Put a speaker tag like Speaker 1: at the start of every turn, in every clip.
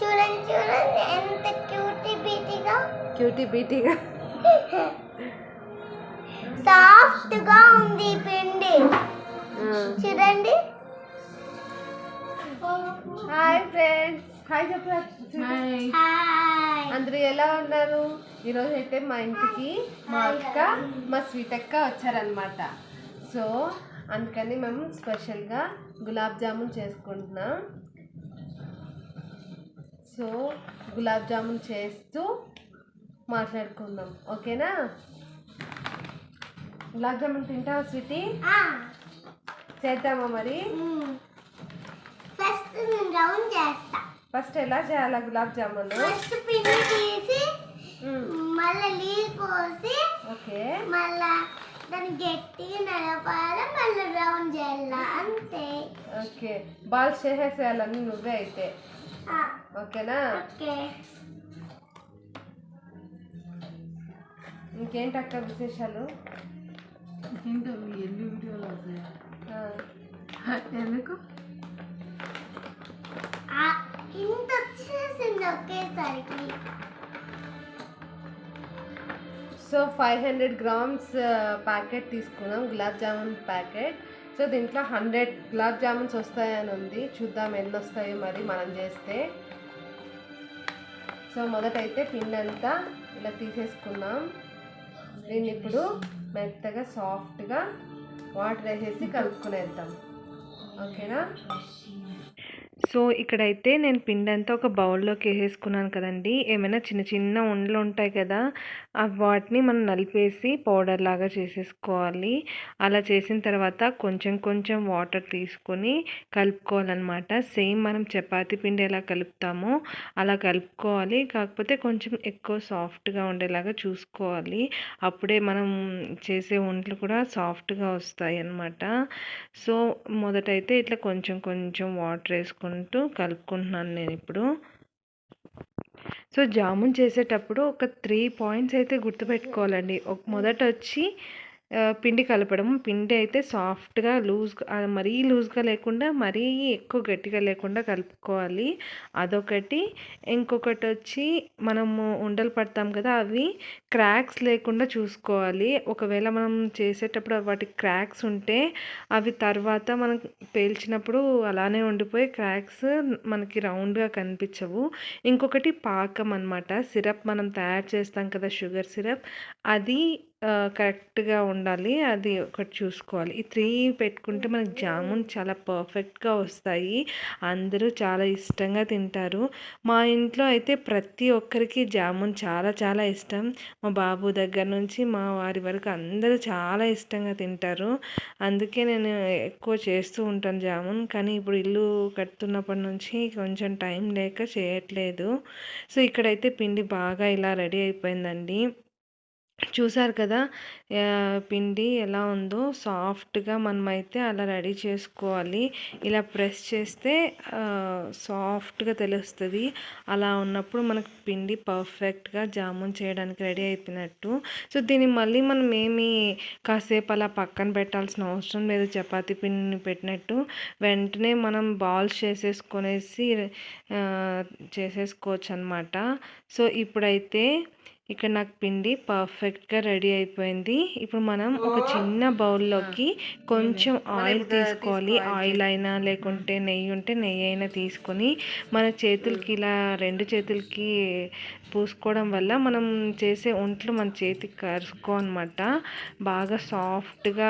Speaker 1: చూడండి చూడండి ఎంత క్యూటీ బీటీగా.
Speaker 2: క్యూటీ బీటీగా.
Speaker 1: సాఫ్ట్గా ఉంది పిండి. చూడండి.
Speaker 2: Hi friends. హాయ్ చెప్పరా.
Speaker 1: హాయ్.
Speaker 2: అందరూ ఎలా ఉన్నారు? ఈరోజు అయితే మా ఇంటికి మా అక్క మా స్వీట్ అక్క వచ్చారనమాట సో అందుకని మేము స్పెషల్గా గులాబ్ జామున్ చేసుకుంటున్నాం. సో గులాబ్ జామున్ చేస్తూ మాట్లాడుకుందాం. ఓకేనా? గులాబ్ జామున్ తింటావా స్వీటీ? చేద్దామా మరి?
Speaker 1: ఫస్ట్ నేను రౌండ్ చేస్తా.
Speaker 2: ఫస్ట్ ఎలా చేయాలా గులాబ్ జామున్?
Speaker 1: ఫస్ట్ పిండి తీసి మళ్ళీ నీళ్ళు పోసి
Speaker 2: ఓకే.
Speaker 1: మళ్ళా దాన్ని గట్టిగా నడపాలి మళ్ళీ రౌండ్ చేయాలి అంతే.
Speaker 2: ఓకే. బాల్స్ చేసేసేయాలని నువ్వే అయితే. ఓకేనా?
Speaker 1: ఓకే.
Speaker 2: ఇంకేంటి అక్క విశేషాలు? ఆ,
Speaker 3: ఎందుకు?
Speaker 1: ఆ, ఇంత వచ్చేసింది ఒకేసారికి.
Speaker 2: So five hundred grams packet తీసుకున్నాం గులాబ్ జామున్ ప్యాకెట్. సో దీంట్లో హండ్రెడ్ గులాబ్ జామున్స్ వస్తాయని ఉంది. చూద్దాం ఎన్ని వస్తాయో మరి మనం చేస్తే. సో మొదటైతే పిండి అంతా ఇలా తీసేసుకున్నాం. దీన్ని ఇప్పుడు మెత్తగా సాఫ్ట్గా వాటర్ వేసేసి కలుపుకునేద్దాం. ఓకేనా? సో ఇక్కడైతే నేను పిండి అంతా ఒక బౌల్లోకి వేసేసుకున్నాను కదండి. ఏమైనా చిన్న చిన్న ఉండలు ఉంటాయి కదా వాటిని మనం నలిపేసి పౌడర్ లాగా చేసేసుకోవాలి. అలా చేసిన తర్వాత కొంచెం కొంచెం వాటర్ తీసుకొని కలుపుకోవాలన్నమాట. సేమ్ మనం చపాతీ పిండి ఎలా కలుపుతామో అలా కలుపుకోవాలి. కాకపోతే కొంచెం ఎక్కువ సాఫ్ట్గా ఉండేలాగా చూసుకోవాలి. అప్పుడే మనం చేసే వంటలు కూడా సాఫ్ట్గా వస్తాయి అన్నమాట సో మొదటైతే ఇట్లా కొంచెం కొంచెం వాటర్ వేసుకుంటూ కలుపుకుంటున్నాను నేను ఇప్పుడు. సో జామున్ చేసేటప్పుడు ఒక త్రీ పాయింట్స్ అయితే గుర్తుపెట్టుకోవాలండి. ఒక- మొదట వచ్చి పిండి కలపడం పిండి అయితే సాఫ్ట్గా లూజ్గా మరీ లూజ్గా లేకుండా మరీ ఎక్కువ గట్టిగా లేకుండా కలుపుకోవాలి. అదొకటి. ఇంకొకటి వచ్చి మనము ఉండలు పడతాం కదా అవి క్రాక్స్ లేకుండా చూసుకోవాలి. ఒకవేళ మనం చేసేటప్పుడు వాటి క్రాక్స్ ఉంటే అవి తర్వాత మనం పేల్చినప్పుడు అలానే ఉండిపోయి క్రాక్స్ మనకి రౌండ్గా కనిపించవు. ఇంకొకటి పాకం అన్నమాట. సిరప్ మనం తయారు చేస్తాం కదా షుగర్ సిరప్. అది కరెక్ట్గా ఉండాలి. అది ఒకటి చూసుకోవాలి. ఈ త్రీ పెట్టుకుంటే మనకి జామున్ చాలా పర్ఫెక్ట్గా వస్తాయి. అందరూ చాలా ఇష్టంగా తింటారు. మా ఇంట్లో అయితే ప్రతి ఒక్కరికి జామున్ చాలా చాలా ఇష్టం. మా బాబు దగ్గర నుంచి మా వారి వరకు అందరూ చాలా ఇష్టంగా తింటారు. అందుకే నేను ఎక్కువ చేస్తూ ఉంటాను జామున్. కానీ ఇప్పుడు ఇల్లు కడుతున్నప్పటి నుంచి కొంచెం టైం లేక చేయట్లేదు. సో ఇక్కడైతే పిండి బాగా ఇలా రెడీ అయిపోయిందండి. చూసారు కదా! పిండి ఎలా ఉందో సాఫ్ట్గా మనమైతే అలా రెడీ చేసుకోవాలి. ఇలా ప్రెస్ చేస్తే సాఫ్ట్గా తెలుస్తుంది. అలా ఉన్నప్పుడు మనకు పిండి పర్ఫెక్ట్గా జామున్ చేయడానికి రెడీ అయిపోయినట్టు. సో దీన్ని మళ్ళీ మనం ఏమి కాసేపు అలా పక్కన పెట్టాల్సిన అవసరం లేదు. చపాతీ పిండిని పెట్టినట్టు. వెంటనే మనం బాల్స్ చేసేసుకొనేసి చేసేసుకోవచ్చు అనమాట సో ఇప్పుడైతే ఇక్కడ నాకు పిండి పర్ఫెక్ట్గా రెడీ అయిపోయింది. ఇప్పుడు మనం ఒక చిన్న బౌల్లోకి కొంచెం ఆయిల్ తీసుకోవాలి. ఆయిల్ అయినా లేకుంటే నెయ్యి ఉంటే నెయ్యి అయినా తీసుకొని మన చేతులకి ఇలా రెండు చేతులకి పూసుకోవడం వల్ల మనం చేసే ఒంట్లు మన చేతికి కరుసుకో అనమాట బాగా సాఫ్ట్గా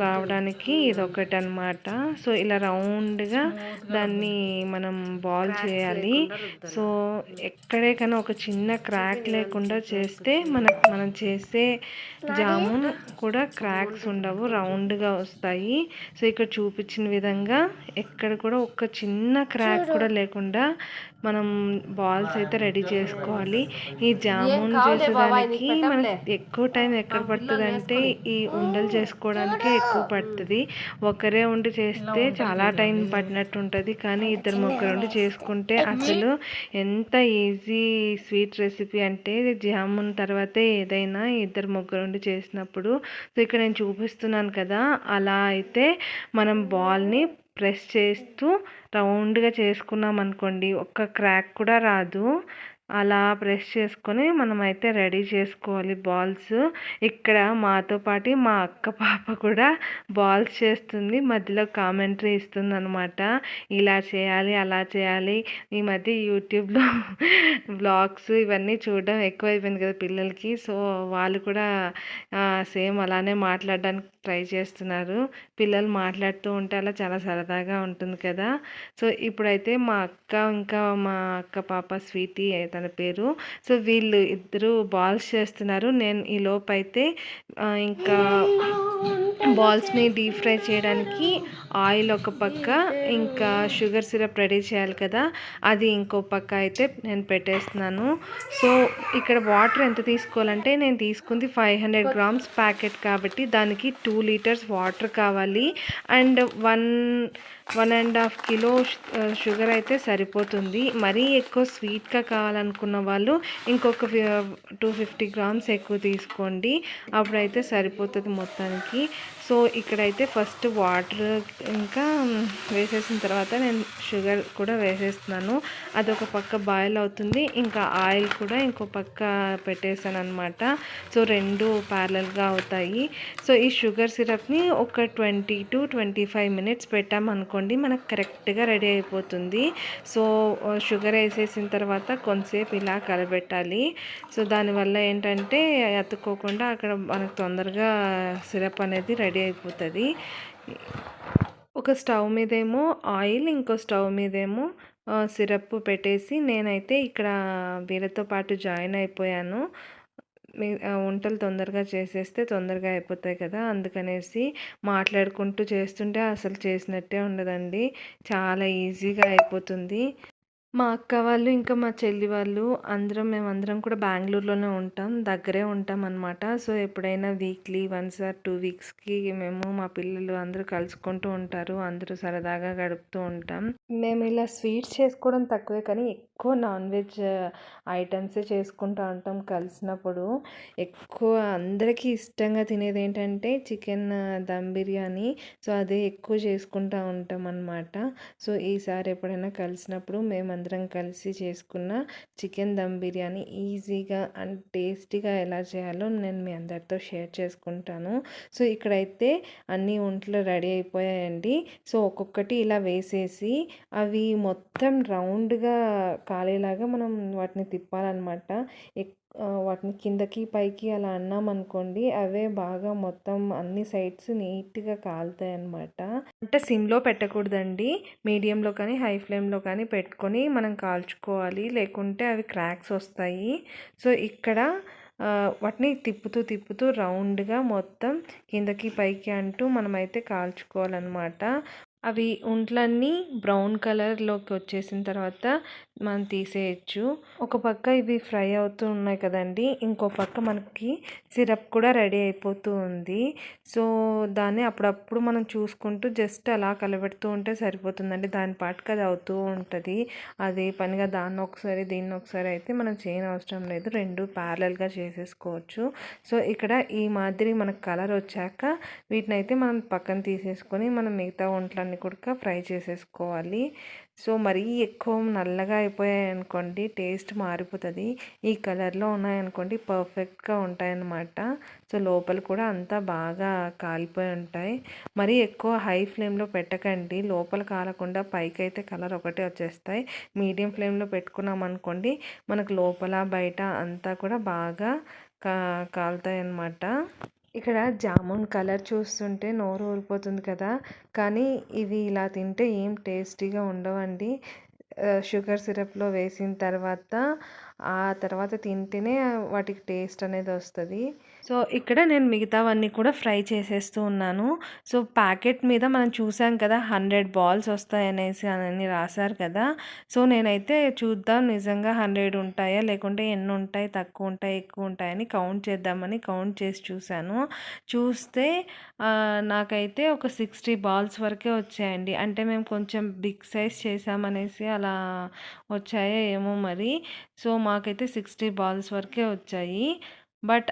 Speaker 2: రావడానికి ఇది ఒకటి అనమాట సో ఇలా రౌండ్గా దాన్ని మనం బాల్ చేయాలి. సో ఎక్కడే కానీ ఒక చిన్న క్రాక్ లేకుండా చేస్తే మనకు మనం చేసే జామున్ కూడా క్రాక్స్ ఉండవు రౌండ్గా వస్తాయి. సో ఇక్కడ చూపించిన విధంగా ఎక్కడ కూడా ఒక చిన్న క్రాక్ కూడా లేకుండా మనం బాల్స్ అయితే రెడీ చేసుకోవాలి. ఈ జామున్ చేసేదానికి మనకి ఎక్కువ టైం ఎక్కడ పడుతుంది అంటే ఈ ఉండలు చేసుకోవడానికి ఎక్కువ పడుతుంది. ఒకరే ఉండి చేస్తే చాలా టైం పడినట్టు ఉంటుంది. కానీ ఇద్దరు ముగ్గురు ఉండి చేసుకుంటే అసలు ఎంత ఈజీ స్వీట్ రెసిపీ అంటే జామున్ తర్వాతే ఏదైనా ఇద్దరు ముగ్గురు ఉండి చేసినప్పుడు సో ఇక్కడ నేను చూపిస్తున్నాను కదా అలా అయితే మనం బాల్ని ప్రెస్ చేస్తూ రౌండ్గా చేసుకున్నాం అనుకోండి ఒక్క క్రాక్ కూడా రాదు. అలా ప్రెస్ చేసుకొని మనమైతే రెడీ చేసుకోవాలి బాల్స్. ఇక్కడ మాతో పాటు మా అక్క పాప కూడా బాల్స్ చేస్తుంది. మధ్యలో కామెంటరీ ఇస్తుంది అనమాట ఇలా చేయాలి అలా చేయాలి. ఈ మధ్య యూట్యూబ్లో బ్లాగ్స్ ఇవన్నీ చూడడం ఎక్కువైపోయింది కదా పిల్లలకి. సో వాళ్ళు కూడా సేమ్ అలానే మాట్లాడడానికి ట్రై చేస్తున్నారు. పిల్లలు మాట్లాడుతూ ఉంటే అలా చాలా సరదాగా ఉంటుంది కదా. సో ఇప్పుడైతే మా అక్క ఇంకా మా అక్క పాప స్వీటీ అయితే తన పేరు. సో వీళ్ళు ఇద్దరు బాల్స్ చేస్తున్నారు. నేను ఈ లోపు అయితే ఇంకా బాల్స్ని డీప్ ఫ్రై చేయడానికి ఆయిల్ ఒక పక్క ఇంకా షుగర్ సిరప్ రెడీ చేయాలి కదా అది ఇంకో పక్క అయితే నేను పెట్టేస్తున్నాను. సో ఇక్కడ వాటర్ ఎంత తీసుకోవాలంటే నేను తీసుకుంది ఫైవ్ హండ్రెడ్ గ్రామ్స్ ప్యాకెట్ కాబట్టి దానికి టూ లీటర్స్ వాటర్ కావాలి. And one one and half kilo sugar అయితే సరిపోతుంది. మరీ ఎక్కువ స్వీట్గా కావాలనుకున్న వాళ్ళు ఇంకొక టూ ఫిఫ్టీ గ్రామ్స్ ఎక్కువ తీసుకోండి. అప్పుడైతే సరిపోతుంది మొత్తానికి. సో ఇక్కడైతే ఫస్ట్ వాటర్ ఇంకా వేసేసిన తర్వాత నేను షుగర్ కూడా వేసేస్తున్నాను. అదొక పక్క బాయిల్ అవుతుంది. ఇంకా ఆయిల్ కూడా ఇంకో పక్క పెట్టేశాను అనమాట సో రెండు ప్యారలల్గా అవుతాయి. సో ఈ షుగర్ సిరప్ని ఒక twenty to twenty five minutes పెట్టామనుకోండి మనకు కరెక్ట్గా రెడీ అయిపోతుంది. సో షుగర్ వేసేసిన తర్వాత కొంతసేపు ఇలా కలబెట్టాలి. సో దానివల్ల ఏంటంటే అతుక్కోకుండా అక్కడ మనకు తొందరగా సిరప్ అనేది రెడీ అయిపోతుంది. ఒక స్టవ్ మీదేమో ఆయిల్ ఇంకో స్టవ్ మీదేమో సిరప్ పెట్టేసి నేనైతే ఇక్కడ వీళ్ళతో పాటు జాయిన్ అయిపోయాను. మీ వంటలు తొందరగా చేసేస్తే తొందరగా అయిపోతాయి కదా అందుకనేసి మాట్లాడుకుంటూ చేస్తుంటే అసలు చేసినట్టే ఉండదండి. చాలా ఈజీగా అయిపోతుంది. మా అక్క వాళ్ళు ఇంకా మా చెల్లి వాళ్ళు అందరం మేమందరం కూడా బెంగళూరులోనే ఉంటాం. దగ్గరే ఉంటాం అనమాట సో ఎప్పుడైనా వీక్లీ వన్స్ ఆర్ టూ వీక్స్కి మేము మా పిల్లలు అందరూ కలుసుకుంటూ ఉంటారు. అందరూ సరదాగా గడుపుతూ ఉంటాం. మేము ఇలా స్వీట్స్ చేసుకోవడం తక్కువే కానీ ఎక్కువ నాన్ వెజ్ ఐటమ్సే చేసుకుంటూ ఉంటాం కలిసినప్పుడు. ఎక్కువ అందరికీ ఇష్టంగా తినేది ఏంటంటే చికెన్ దమ్ బిర్యానీ. సో అదే ఎక్కువ చేసుకుంటూ ఉంటాం అనమాట సో ఈసారి ఎప్పుడైనా కలిసినప్పుడు మేము అందరం కలిసి చేసుకున్న చికెన్ దమ్ బిర్యానీ ఈజీగా అండ్ టేస్టీగా ఎలా చేయాలో నేను మీ అందరితో షేర్ చేసుకుంటాను. సో ఇక్కడైతే అన్ని ఒంట్లో రెడీ అయిపోయాయండి. సో ఒక్కొక్కటి ఇలా వేసేసి అవి మొత్తం రౌండ్గా కాలేలాగా మనం వాటిని తిప్పాలన్నమాట. వాటిని కిందకి పైకి అలా అన్నామనుకోండి అవే బాగా మొత్తం అన్ని సైడ్స్ నీట్గా కాలుతాయి అన్నమాట అంటే సిమ్లో పెట్టకూడదండి. మీడియంలో కానీ హై ఫ్లేమ్లో కానీ పెట్టుకొని మనం కాల్చుకోవాలి. లేకుంటే అవి క్రాక్స్ వస్తాయి. సో ఇక్కడ వాటిని తిప్పుతూ తిప్పుతూ రౌండ్గా మొత్తం కిందకి పైకి అంటూ మనమైతే కాల్చుకోవాలన్నమాట. అవి ఉంట్లన్నీ బ్రౌన్ కలర్లోకి వచ్చేసిన తర్వాత మనం తీసేయచ్చు. ఒక పక్క ఇవి ఫ్రై అవుతూ ఉన్నాయి కదండి. ఇంకో పక్క మనకి సిరప్ కూడా రెడీ అయిపోతూ ఉంది. సో దాన్ని అప్పుడప్పుడు మనం చూసుకుంటూ జస్ట్ అలా కలబెడుతూ ఉంటే సరిపోతుందండి. దాని పాటుకు అది అవుతూ ఉంటుంది. అది పనిగా దాన్ని ఒకసారి దీన్ని ఒకసారి అయితే మనం చేయని అవసరం లేదు. రెండు ప్యారలల్గా చేసేసుకోవచ్చు. సో ఇక్కడ ఈ మాదిరి మనకు కలర్ వచ్చాక వీటిని అయితే మనం పక్కన తీసేసుకొని మనం మిగతా వంటలన్నీ కూడా ఫ్రై చేసేసుకోవాలి. సో మరీ ఎక్కువ నల్లగా అయిపోయాయి అనుకోండి టేస్ట్ మారిపోతుంది. ఈ కలర్లో ఉన్నాయనుకోండి పర్ఫెక్ట్గా ఉంటాయన్నమాట. సో లోపల కూడా అంతా బాగా కాలిపోయి ఉంటాయి. మరీ ఎక్కువ హై ఫ్లేమ్లో పెట్టకండి. లోపల కాలకుండా పైకి అయితే కలర్ ఒకటే వచ్చేస్తాయి. మీడియం ఫ్లేమ్లో పెట్టుకున్నాం అనుకోండి మనకు లోపల బయట అంతా కూడా బాగా కా కాలుతాయి అన్నమాట ఇక్కడ జామున్ కలర్ చూస్తుంటే నోరు ఊరిపోతుంది కదా. కానీ ఇవి ఇలా తింటే ఏం టేస్టీగా ఉండవండి. షుగర్ సిరప్లో వేసిన తర్వాత ఆ తర్వాత తింటేనే వాటికి టేస్ట్ అనేది వస్తుంది. సో ఇక్కడ నేను మిగతావన్నీ కూడా ఫ్రై చేసేస్తూ ఉన్నాను. సో ప్యాకెట్ మీద మనం చూసాం కదా హండ్రెడ్ బాల్స్ వస్తాయనేసి అని రాశారు కదా. సో నేనైతే చూద్దాం నిజంగా హండ్రెడ్ ఉంటాయా లేకుంటే ఎన్ని ఉంటాయి తక్కువ ఉంటాయి ఎక్కువ ఉంటాయని కౌంట్ చేద్దామని కౌంట్ చేసి చూశాను. చూస్తే నాకైతే ఒక సిక్స్టీ బాల్స్ వరకే వచ్చాయండి. అంటే మేము కొంచెం బిగ్ సైజ్ చేసామనేసి అలా వచ్చాయో ఏమో మరి. సో మాకైతే సిక్స్టీ బాల్స్ వరకే వచ్చాయి. బట్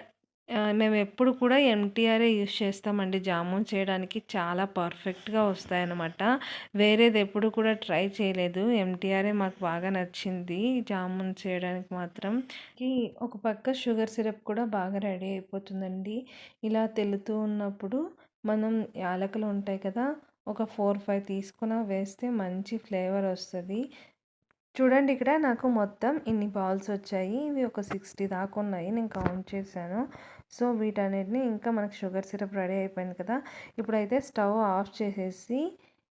Speaker 2: మేము ఎప్పుడు కూడా ఎంటీఆర్ఏ యూస్ చేస్తామండి. జామున్ చేయడానికి చాలా పర్ఫెక్ట్గా వస్తాయన్నమాట. వేరేది ఎప్పుడు కూడా ట్రై చేయలేదు. ఎంటీఆర్ఏ మాకు బాగా నచ్చింది. జామున్ చేయడానికి మాత్రం. ఈ ఒక పక్క షుగర్ సిరప్ కూడా బాగా రెడీ అయిపోతుందండి. ఇలా తెలుతూ ఉన్నప్పుడు మనం యాలకులు ఉంటాయి కదా ఒక ఫోర్ ఫైవ్ తీసుకున్న వేస్తే మంచి ఫ్లేవర్ వస్తుంది. చూడండి ఇక్కడ నాకు మొత్తం ఇన్ని బాల్స్ వచ్చాయి. ఇవి ఒక సిక్స్టీ దాకా ఉన్నాయి. నేను కౌంట్ చేశాను. సో వీటన్నిటిని ఇంకా మనకు షుగర్ సిరప్ రెడీ అయిపోయింది కదా. ఇప్పుడైతే స్టవ్ ఆఫ్ చేసేసి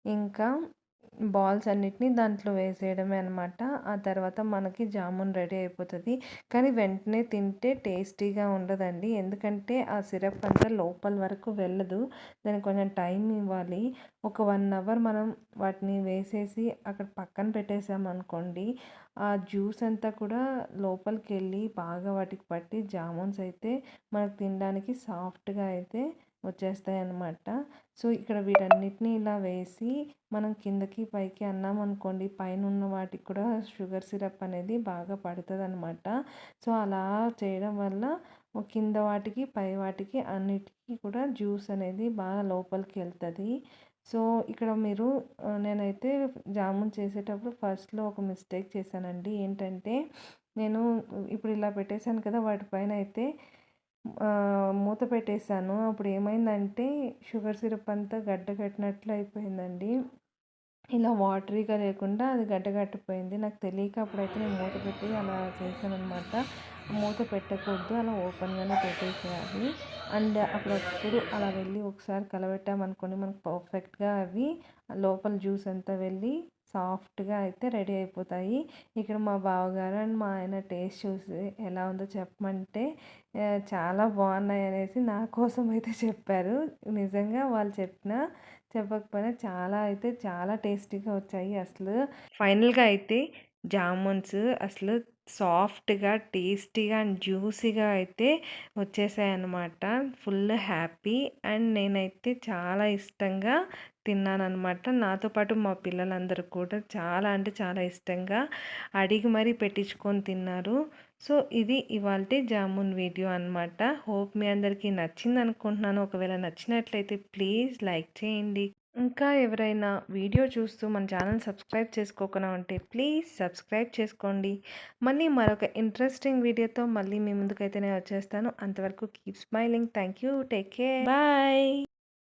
Speaker 2: ఇంకా బాల్స్ అన్నిటిని దాంట్లో వేసేయడమే అనమాట ఆ తర్వాత మనకి జామున్ రెడీ అయిపోతుంది. కానీ వెంటనే తింటే టేస్టీగా ఉండదండి. ఎందుకంటే ఆ సిరప్ అంతా లోపల వరకు వెళ్ళదు. దానికి కొంచెం టైం ఇవ్వాలి. ఒక వన్ అవర్ మనం వాటిని వేసేసి అక్కడ పక్కన పెట్టేసాం అనుకోండి ఆ జ్యూస్ అంతా కూడా లోపలికి వెళ్ళి బాగా వాటికి పట్టి జామున్స్ అయితే మనకు తినడానికి సాఫ్ట్గా అయితే వచ్చేస్తాయి అన్నమాట సో ఇక్కడ వీటన్నిటిని ఇలా వేసి మనం కిందకి పైకి అన్నాం అనుకోండి పైన ఉన్న వాటికి కూడా షుగర్ సిరప్ అనేది బాగా పడుతుంది అనమాట సో అలా చేయడం వల్ల కింద వాటికి పై వాటికి అన్నిటికీ కూడా జ్యూస్ అనేది బాగా లోపలికి వెళ్తుంది. సో ఇక్కడ మీరు నేనైతే జామున్ చేసేటప్పుడు ఫస్ట్లో ఒక మిస్టేక్ చేశానండి. ఏంటంటే నేను ఇప్పుడు ఇలా పెట్టేశాను కదా వాటిపైన అయితే మూత పెట్టేశాను. అప్పుడు ఏమైందంటే షుగర్ సిరప్ అంతా గడ్డ కట్టినట్లు అయిపోయిందండి. ఇలా వాటరీగా లేకుండా అది గడ్డ కట్టిపోయింది. నాకు తెలియక అప్పుడైతే నేను మూత పెట్టి అలా చేశాను అనమాట మూత పెట్టకూడదు అలా ఓపెన్గానే పెట్టేసేయాలి. అండ్ అప్పుడప్పుడు అలా వెళ్ళి ఒకసారి కలబెట్టామనుకోండి మనకు పర్ఫెక్ట్గా అవి లోపల జ్యూస్ అంతా వెళ్ళి సాఫ్ట్గా అయితే రెడీ అయిపోతాయి. ఇక్కడ మా బావగారు అండ్ మా ఆయన టేస్ట్ చూసి ఎలా ఉందో చెప్పమంటే చాలా బాగున్నాయి అనేసి నా కోసం అయితే చెప్పారు. నిజంగా వాళ్ళు చెప్పిన చెప్పకపోయినా చాలా అయితే చాలా టేస్టీగా వచ్చాయి అసలు. ఫైనల్గా అయితే జామున్స్ అసలు సాఫ్ట్గా టేస్టీగా అండ్ జ్యూసీగా అయితే వచ్చేసాయి అన్నమాట ఫుల్ హ్యాపీ అండ్ నేనైతే చాలా ఇష్టంగా తిన్నానమాట నాతో పాటు మా పిల్లలందరూ కూడా చాలా అంటే చాలా ఇష్టంగా అడిగి మరీ పెట్టించుకొని తిన్నారు. సో ఇది ఇవాళ జామున్ వీడియో అన్నమాట. హోప్ మీ అందరికీ నచ్చింది అనుకుంటున్నాను ఒకవేళ నచ్చినట్లయితే ప్లీజ్ లైక్ చేయండి. ఇంకా ఎవరైనా వీడియో చూస్తూ మన ఛానల్ సబ్స్క్రైబ్ చేసుకోకుండా ఉంటే ప్లీజ్ సబ్స్క్రైబ్ చేసుకోండి. మళ్ళీ మరొక ఇంట్రెస్టింగ్ వీడియోతో మళ్ళీ మీ ముందుకైతే నేను వచ్చేస్తాను. అంతవరకు keep smiling. Thank you. Take care. Bye.